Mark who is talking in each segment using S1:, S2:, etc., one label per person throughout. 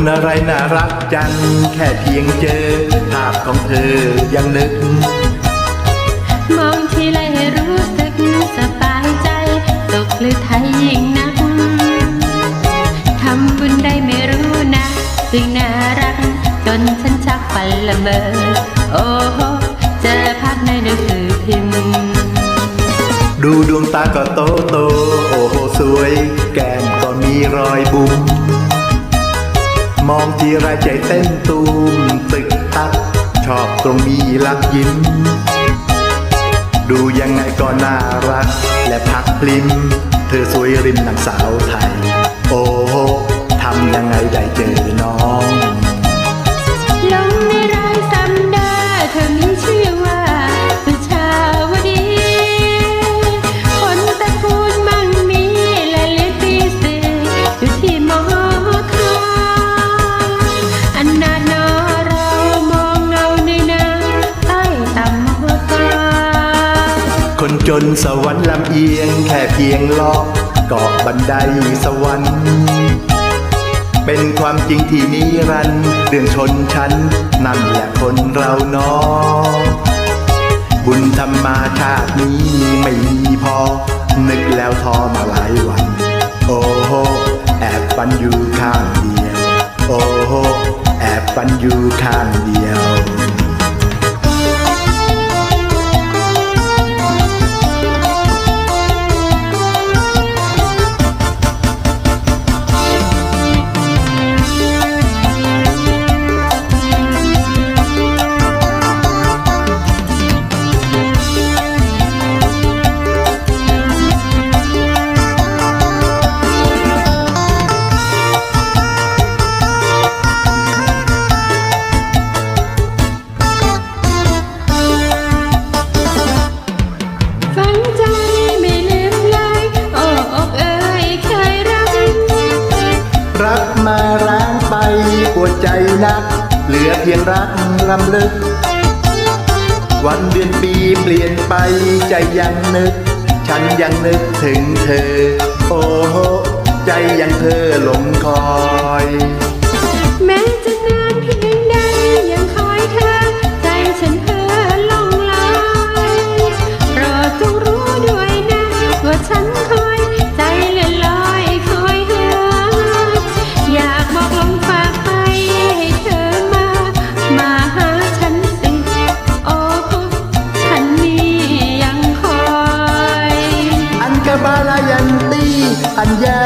S1: นอะไรน่ารักจัง แค่เพียงเจอ ภาพของเธอยังนึก
S2: มองทีไรให้รู้สึกสบายใจ ตกหรือไทยยิ่งนัก ทำบุญได้ไม่รู้นะซึ่งน่ารัก จนฉันชักฝันละเมอ โอ้โหเจอภาพในหนังสือพิมพ์
S1: ดูดวงตาก็โตโต โอ้โหสวย แก้มก็มีรอยบุ๋ม มองทีไรใจเต้นตูมตึกตัก ชอบตรงมีลักยิ้ม ดูยังไงก็น่ารัก และพักพลิม เธอสวยริมหนังสาวไทย จน
S2: สวรร
S1: ค์ลำเอียงแค่เพียงลอกเกาะบันไดสวรรค์ เป็นความจริงที่นิรันดร์เรื่องชนชั้น นั่นแหละคนเราเนาะบุญธรรมาชาตินี้ไม่มีพอ นึกแล้วท้อมาหลายวัน โอ้โหแอบปันอยู่ข้างเดียว โอ้โหแอบปันอยู่ข้างเดียว นัก เหลือเพียงรักลำลึก วันเดือนปีเปลี่ยนไปใจยังนึก ฉันยังนึกถึงเธอ โอ้โหใจยังเธอหลงคอย
S2: แม้จะนานเพียงใดยังคอยเธอ ใจฉันเพ้อ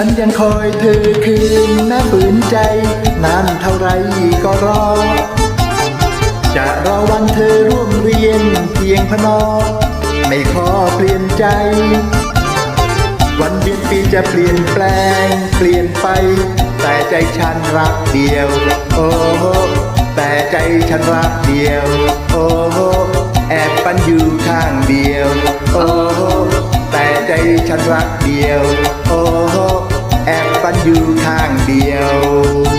S2: ฉันยังคอย
S1: เธอคืนแม้ฝืนใจ นานเท่าไรก็รอ จะรอวันเธอร่วมเรียนเพียงพนอ ไม่ขอเปลี่ยนใจ วันเดือนปีจะเปลี่ยนแปลง เปลี่ยนไป แต่ใจฉันรักเดียว โอ้แต่ใจฉันรักเดียว โอ้แอบปันอยู่ข้างเดียว โอ้แต่ใจฉันรักเดียว โอ้ อยู่ทางเดียว